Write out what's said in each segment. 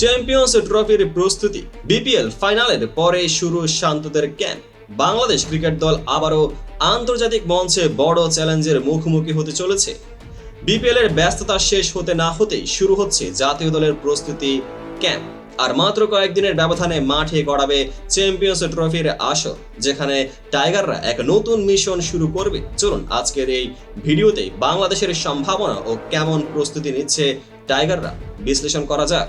Champions ট্রফির প্রস্তুতি BPL ফাইনালের পরে শুরু শান্তদের ক্যাম্প বাংলাদেশ ক্রিকেট দল আবারও আন্তর্জাতিক মঞ্চে বড় চ্যালেঞ্জের মুখোমুখি হতে চলেছে। বিপিএল এর ব্যস্ততা শেষ হতে না হতেই শুরু হচ্ছে জাতীয় দলের প্রস্তুতি ক্যাম্প আর মাত্র কয়েকদিনের ব্যবধানে মাঠে গড়াবে চ্যাম্পিয়ন্স ট্রফির আসর, যেখানে টাইগাররা এক নতুন মিশন শুরু করবে। চলুন আজকের এই ভিডিওতে বাংলাদেশের সম্ভাবনা ও কেমন প্রস্তুতি নিচ্ছে টাইগাররা বিশ্লেষণ করা যাক।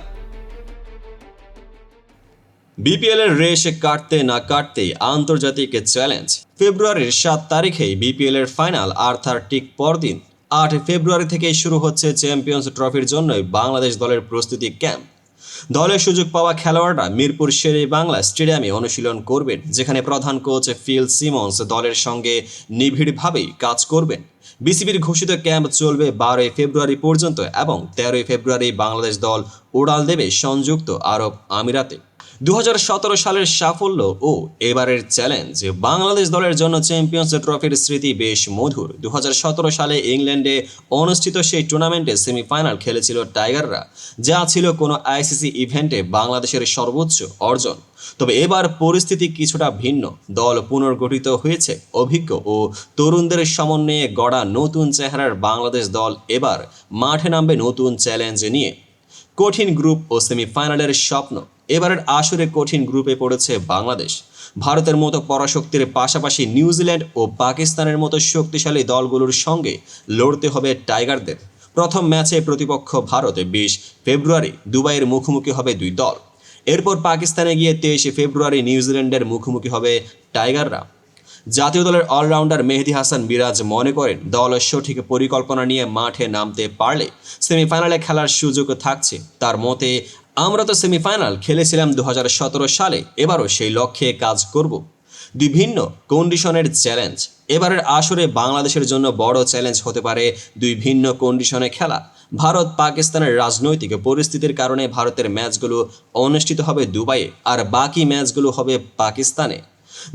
বিপিএল এর রেশ কাটতে না কাটতেই আন্তর্জাতিক চ্যালেঞ্জ। ফেব্রুয়ারির সাত তারিখেই বিপিএল এর ফাইনাল আর তার ঠিক পরদিন, আট ফেব্রুয়ারি থেকেই শুরু হচ্ছে চ্যাম্পিয়ন্স ট্রফির জন্যই বাংলাদেশ দলের প্রস্তুতি ক্যাম্প। দলের সুযোগ পাওয়া খেলোয়াড়রা মিরপুর শেরে বাংলা স্টেডিয়ামে অনুশীলন করবেন, যেখানে প্রধান কোচ ফিল সিমন্স দলের সঙ্গে নিবিড়ভাবেই কাজ করবেন। বিসিবির ঘোষিত ক্যাম্প চলবে বারোই ফেব্রুয়ারি পর্যন্ত এবং তেরোই ফেব্রুয়ারি বাংলাদেশ দল উড়াল দেবে সংযুক্ত আরব আমিরাতে। দু হাজার সতেরো সালের সাফল্য ও এবারের চ্যালেঞ্জ বাংলাদেশ দলের জন্য চ্যাম্পিয়ন্স ট্রফির স্মৃতি বেশ মধুর। দু হাজার সতেরো সালে ইংল্যান্ডে অনুষ্ঠিত সেই টুর্নামেন্টে সেমিফাইনাল খেলেছিল টাইগাররা যা ছিল কোনো আইসিসি ইভেন্টে বাংলাদেশের সর্বোচ্চ অর্জন। তবে এবার পরিস্থিতি কিছুটা ভিন্ন। দল পুনর্গঠিত হয়েছে, অভিজ্ঞ ও তরুণদের সমন্বয়ে গড়া নতুন চেহারার বাংলাদেশ দল এবার মাঠে নামবে নতুন চ্যালেঞ্জ নিয়ে। কঠিন গ্রুপ ও সেমিফাইনালের স্বপ্ন এবারের আসরে কঠিন গ্রুপে পড়েছে বাংলাদেশ। ভারতের মতো পরাশক্তির পাশাপাশি নিউজিল্যান্ড ও পাকিস্তানের মতো শক্তিশালী দলগুলোর সঙ্গে লড়তে হবে টাইগারদের। প্রথম ম্যাচে প্রতিপক্ষ ভারত বিশ, ফেব্রুয়ারি দুবাইয়ের মুখোমুখি হবে দুই দল। এরপর পাকিস্তানে গিয়ে তেইশে ফেব্রুয়ারি নিউজিল্যান্ডের মুখোমুখি হবে টাইগাররা। জাতীয় দলের অলরাউন্ডার মেহেদি হাসান মিরাজ মনে করেন, দল সঠিক পরিকল্পনা নিয়ে মাঠে নামতে পারলে সেমিফাইনালে খেলার সুযোগ থাকছে। তার মতে আমরা তো সেমিফাইনাল খেলেছিলাম দু হাজার সতেরো সালে, এবারও সেই লক্ষ্যে কাজ করব। বিভিন্ন কন্ডিশনের চ্যালেঞ্জ এবারের আসরে বাংলাদেশের জন্য বড় চ্যালেঞ্জ হতে পারে দুই ভিন্ন কন্ডিশনে খেলা। ভারত পাকিস্তানের রাজনৈতিক পরিস্থিতির কারণে ভারতের ম্যাচগুলো অনুষ্ঠিত হবে দুবাইয়ে, আর বাকি ম্যাচগুলো হবে পাকিস্তানে।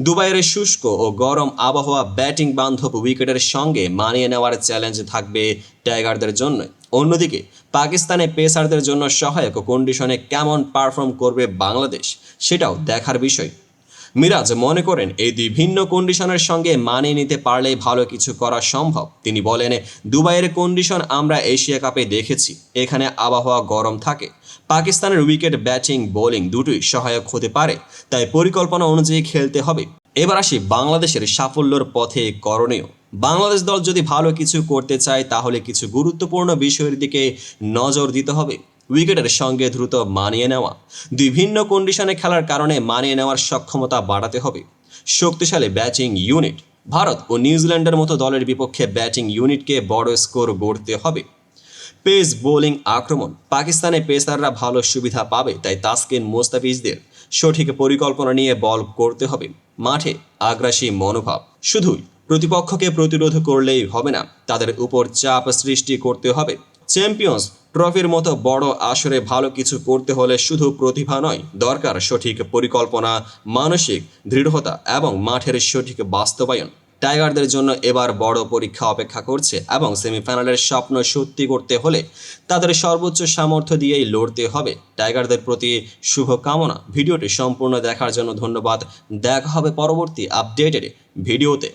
দুবাইয়ের শুষ্ক ও গরম আবহাওয়া ব্যাটিং বান্ধব উইকেটের সঙ্গে মানিয়ে নেওয়ার চ্যালেঞ্জ থাকবে টাইগারদের জন্য অন্যদিকে, পাকিস্তানে পেসারদের জন্য সহায়ক কন্ডিশনে কেমন পারফর্ম করবে বাংলাদেশ, সেটাও দেখার বিষয়। মিরাজ মনে করেন, এই দুই ভিন্ন কন্ডিশনের সঙ্গে মানিয়ে নিতে পারলেই ভালো কিছু করা সম্ভব। তিনি বলেন, দুবাইয়ের কন্ডিশন আমরা এশিয়া কাপে দেখেছি, এখানে আবহাওয়া গরম থাকে। পাকিস্তানের উইকেট ব্যাটিং বোলিং দুটোই সহায়ক হতে পারে, তাই পরিকল্পনা অনুযায়ী খেলতে হবে। এবার আসি বাংলাদেশের সাফল্যর পথে করণীয়। বাংলাদেশ দল যদি ভালো কিছু করতে চায়, তাহলে কিছু গুরুত্বপূর্ণ বিষয়ের দিকে নজর দিতে হবে। উইকেটের সঙ্গে দ্রুত মানিয়ে নেওয়া। দুই ভিন্ন কন্ডিশনে খেলার কারণে মানিয়ে নেওয়ার সক্ষমতা বাড়াতে হবে। শক্তিশালী ব্যাটিং ইউনিট ভারত ও নিউজিল্যান্ডের মতো দলের বিপক্ষে ব্যাটিং ইউনিটকে বড় স্কোর গড়তে হবে। পেস বোলিং আক্রমণ। পাকিস্তানে পেসাররা ভালো সুবিধা পাবে, তাই তাসকিন মোস্তাফিজদের সঠিক পরিকল্পনা নিয়ে বল করতে হবে। মাঠে আগ্রাসী মনোভাব। শুধুই প্রতিপক্ষকে প্রতিরোধ করলেই হবে না। তাদের উপর চাপ সৃষ্টি করতে হবে। চ্যাম্পিয়ন্স ট্রফির মতো বড় আসরে ভালো কিছু করতে হলে শুধু প্রতিভা নয়, দরকার সঠিক পরিকল্পনা, মানসিক দৃঢ়তা এবং মাঠের সঠিক বাস্তবায়ন। টাইগারদের জন্য এবার বড় পরীক্ষা অপেক্ষা করছে এবং সেমিফাইনালের স্বপ্ন সত্যি করতে হলে তাদের সর্বোচ্চ সামর্থ্য দিয়েই লড়তে হবে। টাইগারদের প্রতি শুভকামনা। ভিডিওটি সম্পূর্ণ দেখার জন্য ধন্যবাদ। দেখা হবে পরবর্তী আপডেটেড ভিডিওতে।